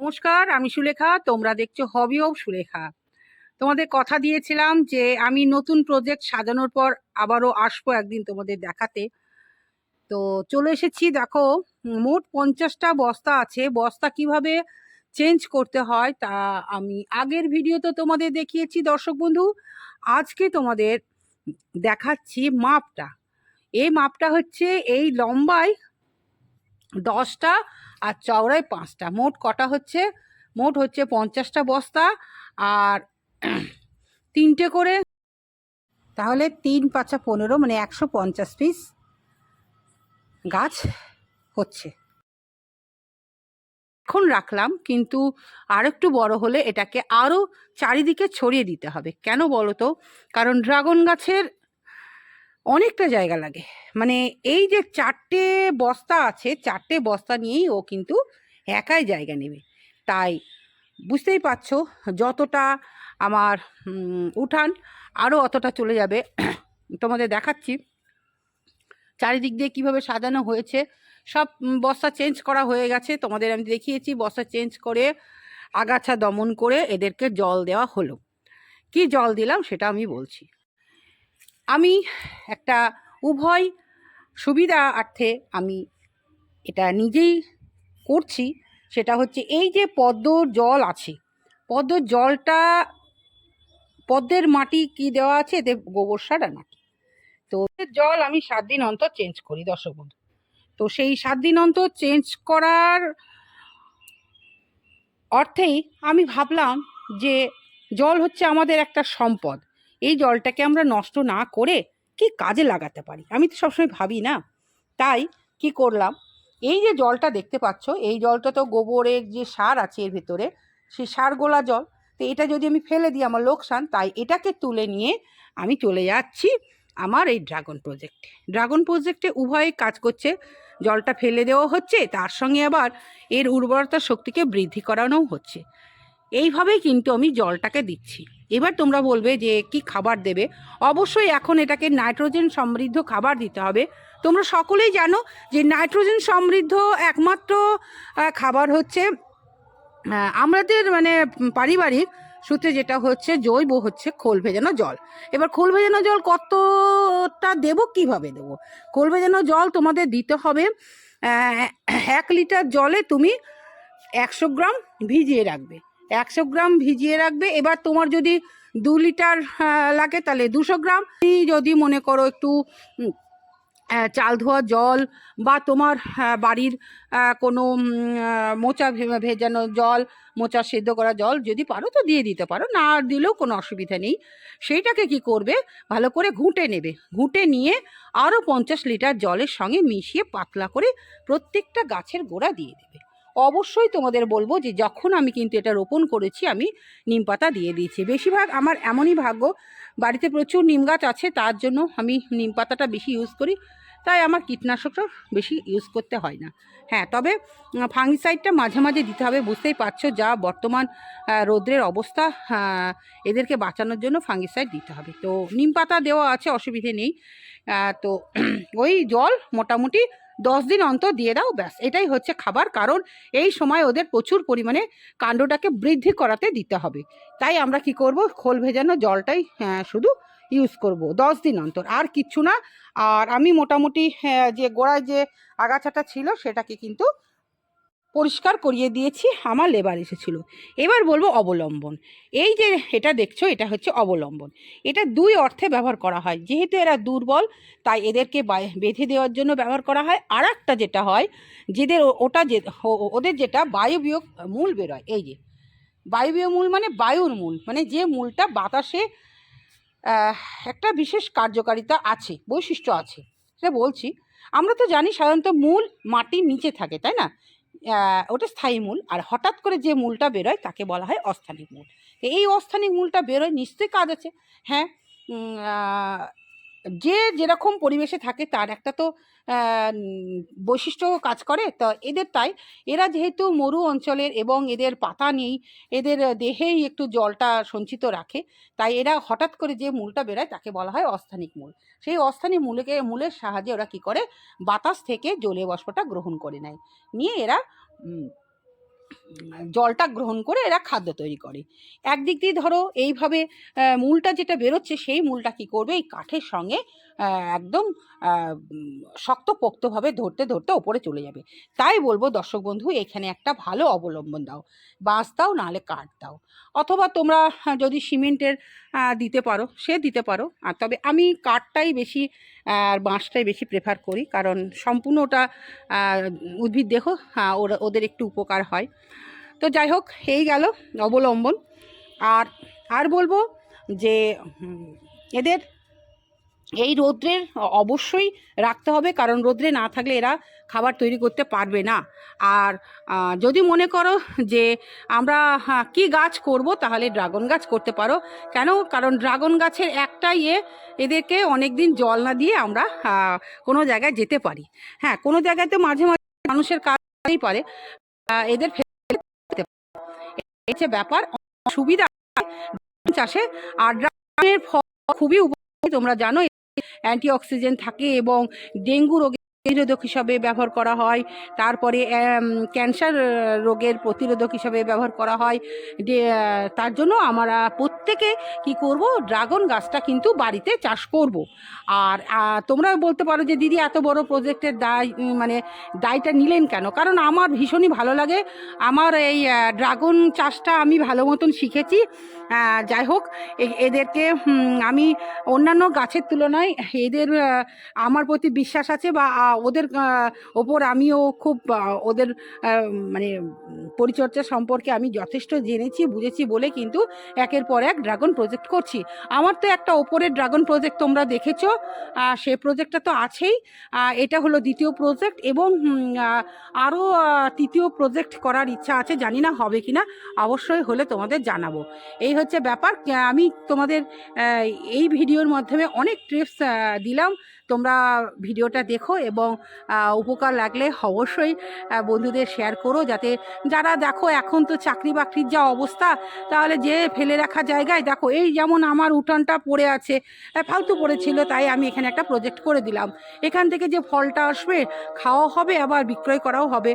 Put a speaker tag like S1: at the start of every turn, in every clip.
S1: নমস্কার, আমি সুলেখা, তোমরা দেখছ হবি অফ সুলেখা। তোমাদের কথা দিয়েছিলাম যে আমি নতুন প্রজেক্ট সাজানোর পর আবারও আসব একদিন তোমাদের দেখাতে। তো চলে এসেছি, দেখো, মোট পঞ্চাশটা বস্তা আছে। বস্তা কীভাবে চেঞ্জ করতে হয় তা আমি আগের ভিডিও তো তোমাদের দেখিয়েছি, দর্শক বন্ধু। আজকে তোমাদের দেখাচ্ছি মাপটা। এই মাপটা হচ্ছে এই লম্বায় দশটা আর চওড়ায় পাঁচটা। মোট কটা হচ্ছে? মোট হচ্ছে পঞ্চাশটা বস্তা আর তিনটে করে তাহলে তিন পাঁচা পনেরো মানে একশো পঞ্চাশ পিস গাছ হচ্ছে। এখন রাখলাম, কিন্তু আর একটু বড় হলে এটাকে আরও চারিদিকে ছড়িয়ে দিতে হবে। কেন বলো তো কারণ ড্রাগন গাছের অনেকটা জায়গা লাগে। মানে এই যে চারটে বস্তা আছে, চারটে বস্তা নিয়েই ও কিন্তু একাই জায়গা নেবে। তাই বুঝতেই পারছ, যতটা আমার উঠান আরও অতটা চলে যাবে। তোমাদের দেখাচ্ছি। চারিদিক দিয়ে কীভাবে সাজানো হয়েছে, সব বস্তা চেঞ্জ করা হয়ে গেছে। তোমাদের আমি দেখিয়েছি, বস্তা চেঞ্জ করে, আগাছা দমন করে এদেরকে জল দেওয়া হলো। কি জল দিলাম সেটা আমি বলছি। আমি একটা উভয় সুবিধার্থে আমি এটা নিজেই করছি, সেটা হচ্ছে এই যে পদ্মর জল আছে পদ্মর জলটা, পদ্মের মাটি কি দেওয়া আছে? এতে গোবর সার আর মাটি। তো জল আমি সাত দিন অন্তর চেঞ্জ করি, দর্শক বন্ধু। তো সেই সাত দিন অন্তর চেঞ্জ করার অর্থেই আমি ভাবলাম যে জল হচ্ছে আমাদের একটা সম্পদ। এই জলটাকে আমরা নষ্ট না করে কি কাজে লাগাতে পারি? আমি তো সবসময় ভাবি না। তাই কি করলাম? এই যে জলটা দেখতে পাচ্ছ, এই জলটা তো গোবরের যে সার আছে এর ভেতরে, সেই সার গোলা জল, তো এটা যদি আমি ফেলে দিই আমার লোকসান, তাই এটাকে তুলে নিয়ে আমি চলে যাচ্ছি আমার এই ড্রাগন প্রজেক্টে। ড্রাগন প্রজেক্টে উভয়ে কাজ করছে, জলটা ফেলে দেওয়া হচ্ছে, তার সঙ্গে আবার এর উর্বরতা শক্তিকে বৃদ্ধি করানোও হচ্ছে। এইভাবেই কিন্তু আমি জলটাকে দিচ্ছি। এবার তোমরা বলবে যে কি খাবার দেবে। অবশ্যই এখন এটাকে নাইট্রোজেন সমৃদ্ধ খাবার দিতে হবে। তোমরা সকলেই জানো যে নাইট্রোজেন সমৃদ্ধ একমাত্র খাবার হচ্ছে আমাদের মানে পারিবারিক সূত্রে যেটা হচ্ছে জৈব হচ্ছে খোল ভেজানো জল। এবার খোল ভেজানো জল কতটা দেবো, কীভাবে দেবো? খোল ভেজানো জল তোমাদের দিতে হবে এক লিটার জলে তুমি একশো গ্রাম ভিজিয়ে রাখবে। একশো গ্রাম ভিজিয়ে রাখবে। এবার তোমার যদি দু লিটার লাগে তাহলে দুশো গ্রাম। যদি মনে করো একটু চাল ধোয়া জল বা তোমার বাড়ির কোনো মোচা ভেজানো জল, মোচা সেদ্ধ করা জল যদি পারো তো দিয়ে দিতে পারো। না দিলেও কোনো অসুবিধা নেই। সেইটাকে কি করবে? ভালো করে ঘুঁটে নেবে। ঘুঁটে নিয়ে আরও পঞ্চাশ লিটার জলের সঙ্গে মিশিয়ে পাতলা করে প্রত্যেকটা গাছের গোড়া দিয়ে দেবে। অবশ্যই তোমাদের বলব যে যখন আমি কিন্তু এটা রোপণ করেছি, আমি নিম পাতা দিয়ে দিয়েছি। বেশিরভাগ আমার এমনই ভাগ্য, বাড়িতে প্রচুর নিম গাছ আছে, তার জন্য আমি নিম পাতাটা বেশি ইউজ করি। তাই আমার কীটনাশকটা বেশি ইউজ করতে হয় না। হ্যাঁ তবে ফাঙ্গিসাইডটা মাঝে মাঝে দিতে হবে, বুঝতেই পারছ যা বর্তমান রৌদ্রের অবস্থা এদেরকে বাঁচানোর জন্য ফাঙ্গিসাইড দিতে হবে। তো নিম পাতা দেওয়া আছে, অসুবিধে নেই। তো ওই জল মোটামুটি দশ দিন অন্তর দিয়ে দাও, ব্যাস, এটাই হচ্ছে খাবার। কারণ এই সময় ওদের প্রচুর পরিমাণে কাণ্ডটাকে বৃদ্ধি করাতে দিতে হবে। তাই আমরা কি করব? খোল ভেজানো জলটাই হ্যাঁ শুধু ইউজ করব দশ দিন অন্তর। আর কিচ্ছু না। আর আমি মোটামুটি যে গোড়ায় যে আগাছাটা ছিল, সেটাকে কিন্তু পরিষ্কার করিয়ে দিয়েছি, আমার লেবার এসেছিল। এবার বলব অবলম্বন। এই যে এটা দেখছ, এটা হচ্ছে অবলম্বন। এটা দুই অর্থে ব্যবহার করা হয়। যেহেতু এরা দুর্বল, তাই এদেরকে বেঁধে দেওয়ার জন্য ব্যবহার করা হয়। আর একটা যেটা হয়, যেদের ওটা যে ওদের যেটা বায়ুবিয়োগ মূল বেরোয়, এই যে। বায়ুবীয় মূল মানে বায়ুর মূল মানে যে মূলটা বাতাসে একটা বিশেষ কার্যকারিতা আছে, বৈশিষ্ট্য আছে। সেটা বলছি। আমরা তো জানি সাধারণত মূল মাটির নিচে থাকে, তাই না? ওটা স্থায়ী মূল। আর হঠাৎ করে যে মূলটা বেরোয় তাকে বলা হয় অস্থানিক মূল। এই অস্থানিক মূলটা বেরোয় নিশ্চয়ই কাজ আছে। হ্যাঁ যে যেরকম পরিবেশে থাকে তার একটা তো বৈশিষ্ট্য কাজ করে। তো এদের তাই। এরা যেহেতু মরু অঞ্চলের এবং এদের পাতা নেই, এদের দেহেই একটু জলটা সঞ্চিত রাখে, তাই এরা হঠাৎ করে যে মূলটা বেরোয় তাকে বলা হয় অস্থানিক মূল। সেই অস্থানিক মূলকে, মূলের সাহায্যে ওরা কী করে? বাতাস থেকে জলীয় বাষ্পটা গ্রহণ করে নেয়। নিয়ে এরা জলটা গ্রহণ করে এরা খাদ্য তৈরি করে। একদিক দিয়ে ধরো এইভাবে মূলটা যেটা বেরোচ্ছে সেই মূলটা কি করবে? এই কাঠের সঙ্গে একদম আহ, উম, শক্তপোক্তভাবে ধরতে ধরতে ওপরে চলে যাবে। তাই বলব দর্শক বন্ধু এখানে একটা ভালো অবলম্বন দাও। বাঁশ দাও নাহলে কাঠ দাও। অথবা তোমরা যদি সিমেন্টের দিতে পারো সে দিতে পারো। আর তবে আমি কাঠটাই বেশি আর বাঁশটাই বেশি প্রেফার করি, কারণ সম্পূর্ণ ওটা উদ্ভিদ দেখো ওরা, ওদের একটু উপকার হয়। তো যাই হোক, এই গেল অবলম্বন। আর আর বলব যে এদের এই রৌদ্রের অবশ্যই রাখতে হবে, কারণ রৌদ্রে না থাকলে এরা খাবার তৈরি করতে পারবে না। আর যদি মনে করো যে আমরা কি গাছ করব, তাহলে ড্রাগন গাছ করতে পারো। কেন? কারণ ড্রাগন গাছের একটাই ইয়ে এদেরকে অনেক দিন জল না দিয়ে আমরা কোনো জায়গায় যেতে পারি। হ্যাঁ কোনো জায়গায় তো মাঝে মাঝে মানুষের কাজই পারে এদের হচ্ছে ব্যাপার। সুবিধা চাষে, আর ড্রাগনের ফল খুবই তোমরা জানো অ্যান্টি অক্সিজেন থাকে এবং ডেঙ্গু রোগের প্রতিরোধক হিসাবে ব্যবহার করা হয়। তারপরে ক্যান্সার রোগের প্রতিরোধক হিসাবে ব্যবহার করা হয়। তার জন্য আমরা প্রত্যেকে কি করব? ড্রাগন গাছটা কিন্তু বাড়িতে চাষ করব। আর তোমরা বলতে পারো যে দিদি এত বড় প্রজেক্টের দায় মানে দায়টা নিলেন কেন? কারণ আমার ভীষণই ভালো লাগে। আমার এই ড্রাগন চাষটা আমি ভালো মতন শিখেছি। যাই হোক এদেরকে আমি অন্যান্য গাছের তুলনায় এদের আমার প্রতি বিশ্বাস আছে বা ওদের ওপর আমিও খুব ওদের মানে পরিচর্যা সম্পর্কে আমি যথেষ্ট জেনেছি, বুঝেছি বলে কিন্তু একের পর এক ড্রাগন প্রজেক্ট করছি। আমার তো একটা ওপরের ড্রাগন প্রজেক্ট তোমরা দেখেছ সে প্রজেক্টটা তো আছেই। এটা হলো দ্বিতীয় প্রজেক্ট এবং আরও তৃতীয় প্রজেক্ট করার ইচ্ছা আছে, জানি না হবে কি না অবশ্যই হলে তোমাদের জানাব। এই হচ্ছে ব্যাপার। আমি তোমাদের এই ভিডিওর মাধ্যমে অনেক টিপস দিলাম। তোমরা ভিডিওটা দেখো এবং উপকার লাগলে অবশ্যই বন্ধুদের শেয়ার করো যাতে যারা দেখো এখন তো চাকরি বাকরির যা অবস্থা, তাহলে যে ফেলে রাখা জায়গায় দেখো এই যেমন আমার উঠানটা পড়ে আছে ফালতু পড়েছিল তাই আমি এখানে একটা প্রজেক্ট করে দিলাম। এখান থেকে যে ফলটা আসবে খাওয়া হবে, আবার বিক্রয় করাও হবে।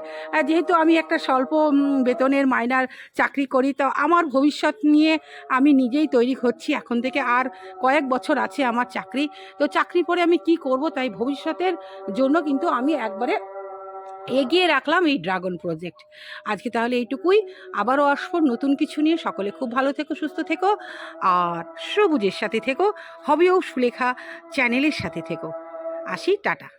S1: যেহেতু আমি একটা স্বল্প বেতনের মাইনার চাকরি করি, তো আমার ভবিষ্যৎ নিয়ে আমি নিজেই তৈরি হচ্ছি। এখন থেকে আর কয়েক বছর আছে আমার চাকরি। তো চাকরি পরে আমি কি করব তাই ভবিষ্যতের জন্য কিন্তু আমি একবারে এগিয়ে রাখলাম এই ড্রাগন প্রজেক্ট। আজকে তাহলে এইটুকুই। আবারও আসব নতুন কিছু নিয়ে। সকলে খুব ভালো থেকো, সুস্থ থেকো। আর সবুজের সাথে থেকো। হবেও সুলেখা চ্যানেলের সাথে থেকো। আসি, টাটা।